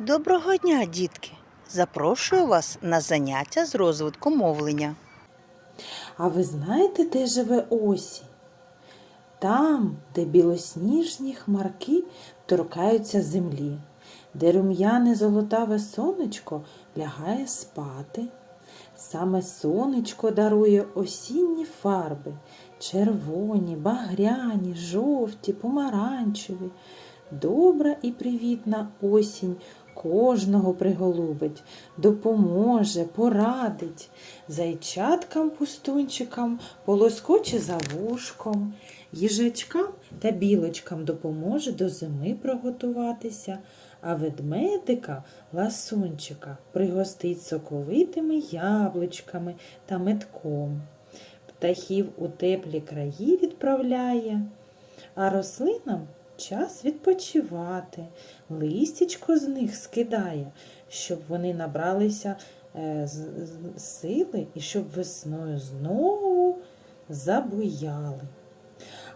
Доброго дня, дітки! Запрошую вас на заняття з розвитку мовлення. А ви знаєте, де живе осінь? Там, де білосніжні хмарки торкаються землі, де рум'яне золотаве сонечко лягає спати. Саме сонечко дарує осінні фарби червоні, багряні, жовті, помаранчеві. Добра і привітна осінь кожного приголубить, допоможе, порадить, зайчаткам пустунчикам полоскоче за вушком, їжачкам та білочкам допоможе до зими приготуватися, а ведмедика ласунчика пригостить соковитими яблучками та метком. Птахів у теплі краї відправляє, а рослинам час відпочивати, листячко з них скидає, щоб вони набралися е, з- сили і щоб весною знову забуяли.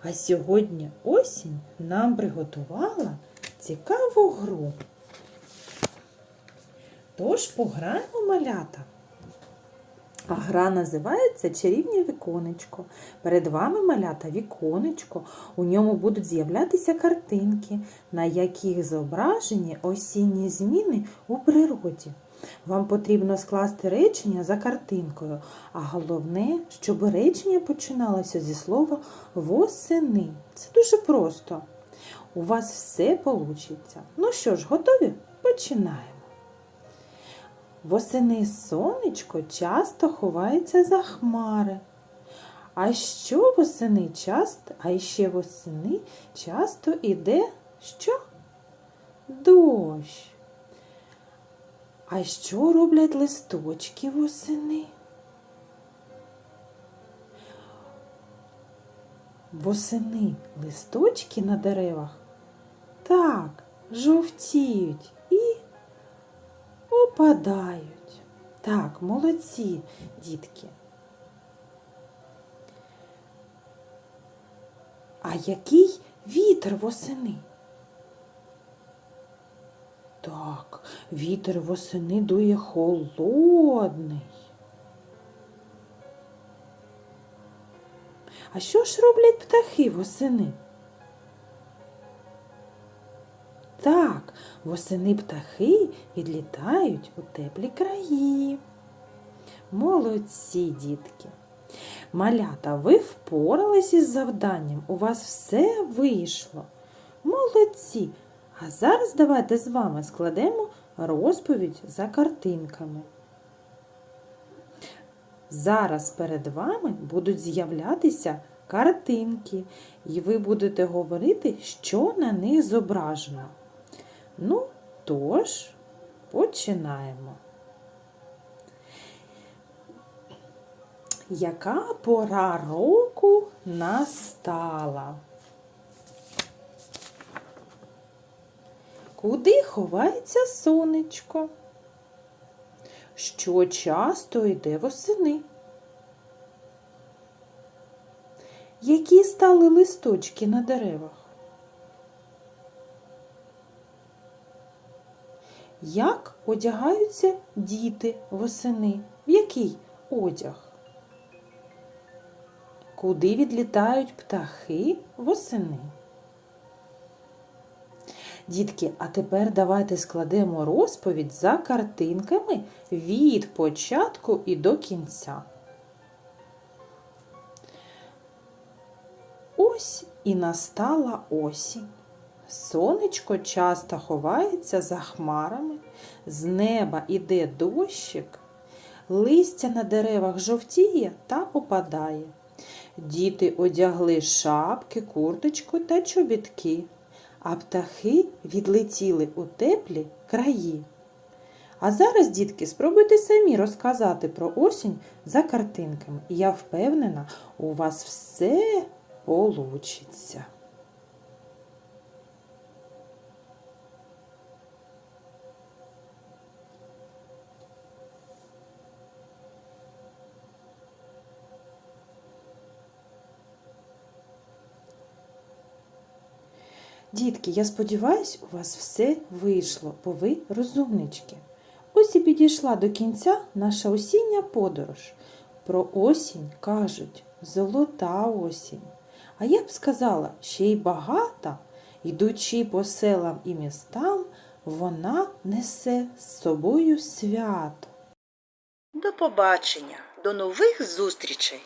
А сьогодні осінь нам приготувала цікаву гру. Тож пограємо малята. А гра називається Чарівне віконечко. Перед вами малята віконечко. У ньому будуть з'являтися картинки, на яких зображені осінні зміни у природі. Вам потрібно скласти речення за картинкою, а головне, щоб речення починалося зі слова восени. Це дуже просто. У вас все вийде. Ну що ж, готові? Починаємо. Восени сонечко часто ховається за хмари. А що восени часто, а ще восени часто іде що? Дощ. А що роблять листочки восени? Восени листочки на деревах так жовтіють і опадають. Так, молодці, дітки. А який вітер восени? Так, вітер восени дує холодний. А що ж роблять птахи восени? Так, восени птахи відлітають у теплі краї. Молодці, дітки. Малята, ви впорались із завданням, у вас все вийшло. Молодці. А зараз давайте з вами складемо розповідь за картинками. Зараз перед вами будуть з'являтися картинки, і ви будете говорити, що на них зображено. Ну, тож, починаємо. Яка пора року настала? Куди ховається сонечко? Що часто йде восени? Які стали листочки на деревах? Як одягаються діти восени? В який одяг? Куди відлітають птахи восени? Дітки, а тепер давайте складемо розповідь за картинками від початку і до кінця. Ось і настала осінь. Сонечко часто ховається за хмарами, з неба іде дощик, листя на деревах жовтіє та опадає. Діти одягли шапки, курточку та чобітки, а птахи відлетіли у теплі краї. А зараз, дітки, спробуйте самі розказати про осінь за картинками. Я впевнена, у вас все получиться. Дітки, я сподіваюсь, у вас все вийшло, бо ви розумнички. Ось і підійшла до кінця наша осіння подорож. Про осінь кажуть золота осінь. А я б сказала, ще й багата, йдучи по селам і містам, вона несе з собою свято. До побачення, до нових зустрічей!